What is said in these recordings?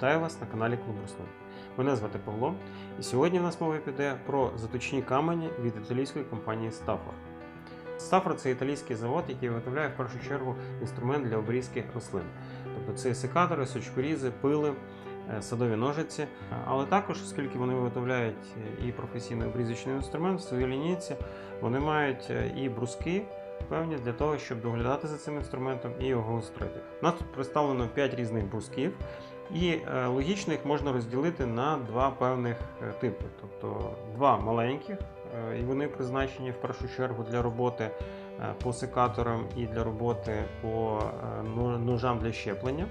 Вітаю вас на каналі Клуб Руслан. Мене звати Павло, і сьогодні в нас мова піде про заточні камені від італійської компанії Stafford. Stafford – це італійський завод, який виготовляє в першу чергу інструмент для обрізки рослин. Тобто це секатори, сучкорізи, пили, е, садові ножиці. Але також, оскільки вони виготовляють е, і професійний обрізочний інструмент в своїй лінійці, вони мають е, і бруски певні для того, щоб доглядати за цим інструментом і його гострити. У нас тут представлено 5 різних брусків, і е, логічно їх можна розділити на два певних е, типи. Тобто два маленьких, е, і вони призначені в першу чергу для роботи по секаторам і для роботи по е, ножам для щеплення.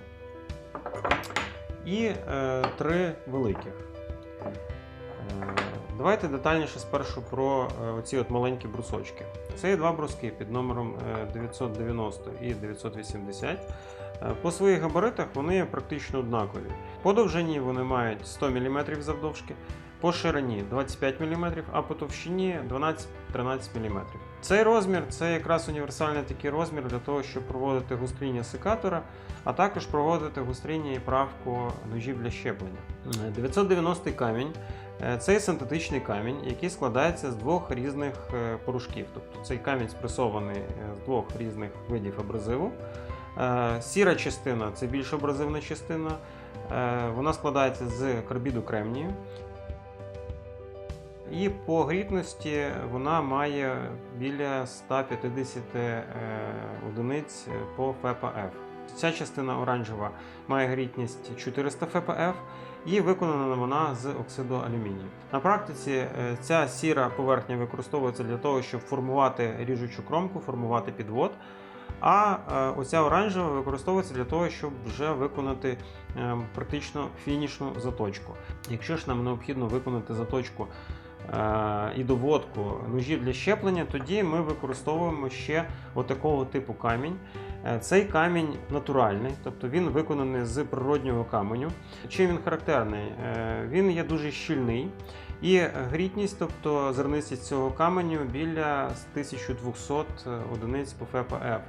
І три великих. Е, Давайте детальніше спершу про е, оці от маленькі брусочки. Це є два бруски під номером е, 990 і 980. Е, По своїх габаритах вони практично однакові. По довжині вони мають 100 мм завдовжки, по ширині 25 мм, а по товщині 12-13 мм. Цей розмір це якраз універсальний такий розмір для того, щоб проводити гостріння секатора, а також проводити гостріння і правку ножів для щеплення. Е, 990 камінь Е, Це синтетичний камінь, який складається з двох різних е, порошків. Тобто цей камінь спресований е, з двох різних видів абразиву. Сіра частина це більш абразивна частина. Вона складається з карбіду кремнію. І по грітності вона має біля 150 е, одиниць по ФПФ. Ця частина оранжева має грітність 400 ФПФ і виконана вона з оксиду алюмінію. На практиці е, ця сіра поверхня використовується для того, щоб формувати ріжучу кромку, формувати підвод. А е, оця оранжева використовується для того, щоб вже виконати е, практично фінішну заточку. Якщо ж нам необхідно виконати заточку і доводку ножів для щеплення, тоді ми використовуємо ще отакого типу камінь. Е, Цей камінь натуральний, тобто він виконаний з природнього каменю. Чим він характерний? Е, Він є дуже щільний і грітність, тобто зернистість цього каменю біля 1200 одиниць по ФПФ.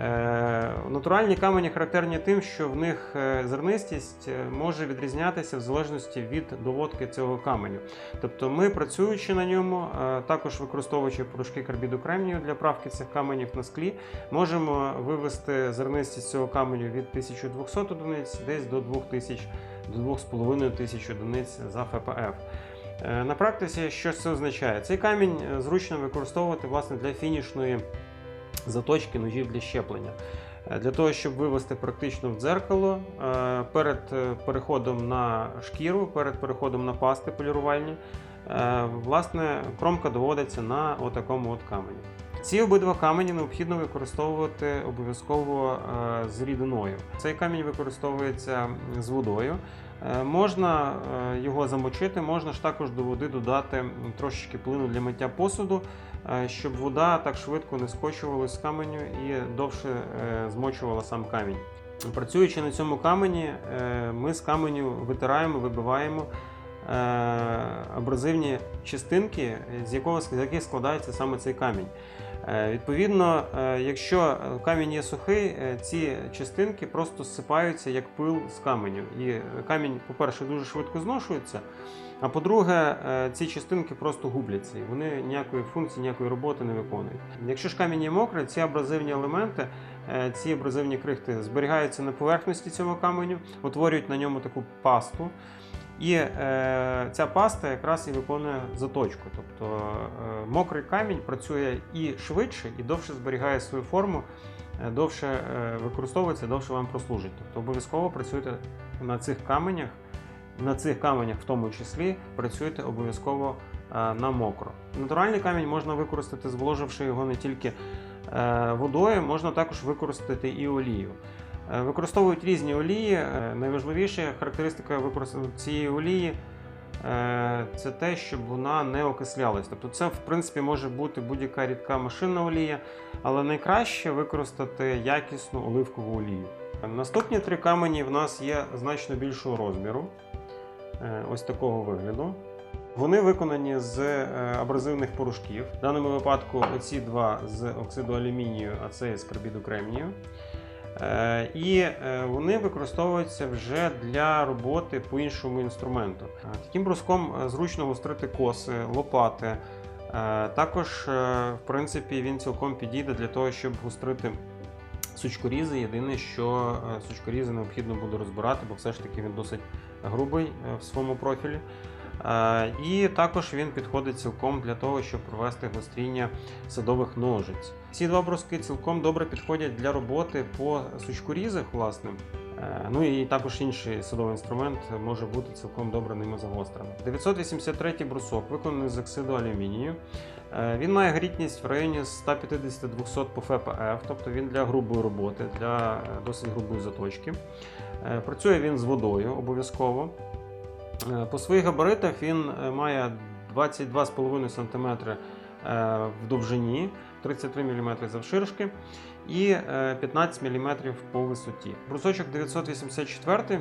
Е, Натуральні камені характерні тим, що в них е, зернистість е, може відрізнятися в залежності від доводки цього каменю. Тобто ми, працюючи на ньому, також використовуючи порошки карбіду кремнію для правки цих каменів на склі, можемо вивести зернистість цього каменю від 1200 одиниць десь до 2000 до 2500 одиниць за ФПФ. На практиці, що це означає? Цей камінь зручно використовувати власне для фінішної заточки ножів для щеплення. Е, Для того, щоб вивести практично в дзеркало е, перед е, переходом на шкіру, перед переходом на пасти полірувальні, власне, кромка доводиться на отакому от камені. Ці обидва камені необхідно використовувати обов'язково з рідиною. Цей камінь використовується з водою. Е, Можна е, його замочити, можна ж також до води додати трошечки плину для миття посуду, е, щоб вода так швидко не скочувалась з каменю і довше змочувала сам камінь. Працюючи на цьому камені, ми з каменю витираємо, вибиваємо абразивні частинки, з якого з яких складається саме цей камінь. Е, Відповідно, е, якщо камінь є сухий, е, ці частинки просто зсипаються як пил з каменю. І камінь, по-перше, дуже швидко зношується. А по-друге, е, ці частинки просто губляться і вони ніякої функції, ніякої роботи не виконують. Якщо ж камінь є мокрий, ці абразивні елементи, е, ці абразивні крихти зберігаються на поверхності цього каменю, утворюють на ньому таку пасту. І е, ця паста якраз і виконує заточку. Тобто е, мокрий камінь працює і швидше, і довше зберігає свою форму, е, довше е, використовується, довше вам прослужить. Тобто обов'язково працюйте на цих каменях, на цих каменях в тому числі працюйте обов'язково е, на мокро. Натуральний камінь можна використати, зволоживши його не тільки е, водою, можна також використати і олію. Е, Використовують різні олії. Е, Найважливіша характеристика використання цієї олії е, це те, щоб вона не окислялась. Тобто, це в принципі може бути будь-яка рідка машинна олія, але найкраще використати якісну оливкову олію. Наступні три камені в нас є значно більшого розміру, ось такого вигляду. Вони виконані з абразивних порошків. В даному випадку оці два з оксиду алюмінію, а це з карбіду кремнію. Е, І е, вони використовуються вже для роботи по іншому інструменту. Е, Таким бруском зручно гострити коси, лопати. Також, в принципі, він цілком підійде для того, щоб гострити сучкорізи. Єдине, що сучкорізи необхідно буде розбирати, бо все ж таки він досить грубий в своєму профілі. І також він підходить цілком для того, щоб провести гостріння садових ножиць. Ці два бруски цілком добре підходять для роботи по сучкорізах, власне. Е, Ну і також інший садовий інструмент може бути цілком добре ними загострений. 983 брусок виконаний з оксиду алюмінію. Е, Він має грітність в районі 150-200 по ФПФ, тобто він для грубої роботи, для е, досить грубої заточки. Працює він з водою обов'язково. Е, По своїх габаритах він е, має 22,5 см е, в довжині, 33 мм завширшки і е, 15 мм по висоті. Брусочок 984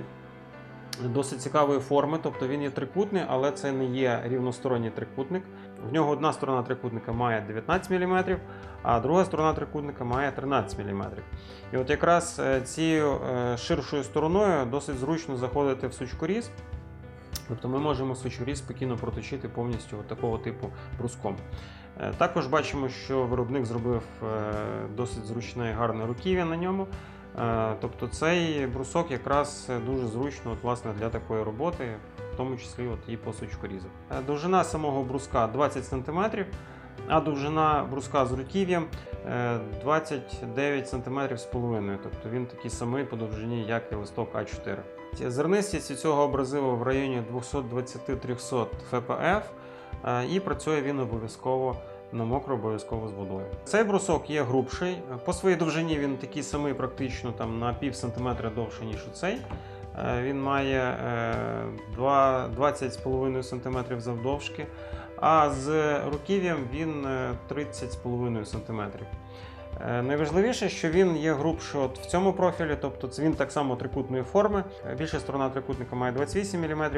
досить цікавої форми, тобто він є трикутний, але це не є рівносторонній трикутник. В нього одна сторона трикутника має 19 мм, а друга сторона трикутника має 13 мм. І от якраз цією ширшою стороною досить зручно заходити в сучкоріз. Тобто ми можемо сучоріз спокійно проточити повністю от такого типу бруском. Е, Також бачимо, що виробник зробив е, досить зручне і гарне руків'я на ньому. Е, Тобто цей брусок якраз дуже зручно от, власне, для такої роботи, в тому числі от і по сучкорізу. Е, Довжина самого бруска 20 см, а довжина бруска з руків'ям е, 29 см з половиною. Тобто він такий самий по довжині, як і листок А4. Зернистість у цього абразиву в районі 220-300 ФПФ, е, і працює він обов'язково на мокро, обов'язково з водою. Цей брусок є грубший. По своїй довжині він такий самий, практично там на пів сантиметра довший, ніж оцей. Е, Він має е, 20,5 см завдовжки, а з руків'ям він е, 30,5 см. Е, Найважливіше, що він є грубший от в цьому профілі, тобто це він так само трикутної форми. Е, Більша сторона трикутника має 28 мм,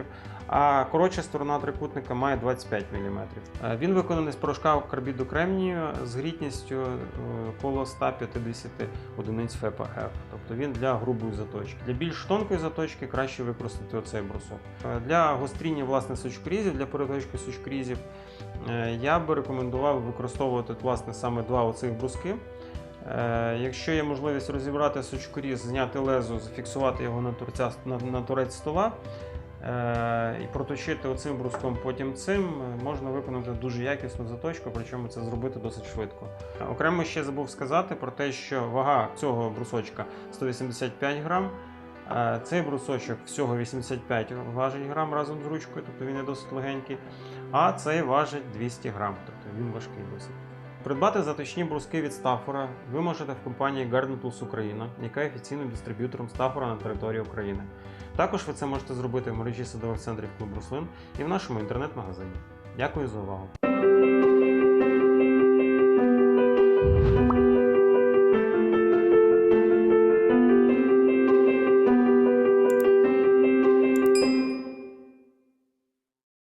а коротша сторона трикутника має 25 мм. Е, Він виконаний з порошка карбіду кремнію з грітністю коло 150 одиниць ФПФ. Тобто він для грубої заточки. Для більш тонкої заточки краще використати оцей брусок. Для гостріння власне сучкорізів, для переточки сучкорізів е, я би рекомендував використовувати власне саме два оцих бруски. Е, Якщо є можливість розібрати сучкоріз, зняти лезо, зафіксувати його на, торця, на, на торець стола е, і проточити оцим бруском, потім цим, е, можна виконати дуже якісну заточку, причому це зробити досить швидко. Окремо ще забув сказати про те, що вага цього брусочка 185 грам. Цей брусочок всього 85 важить грам разом з ручкою, тобто він є досить легенький. А цей важить 200 грам, тобто він важкий досить. Придбати заточні бруски від Стафора ви можете в компанії Garden Tools Україна, яка є офіційним дистриб'ютором Стафора на території України. Також ви це можете зробити в мережі садових центрів Клуб Руслин і в нашому інтернет-магазині. Дякую за увагу!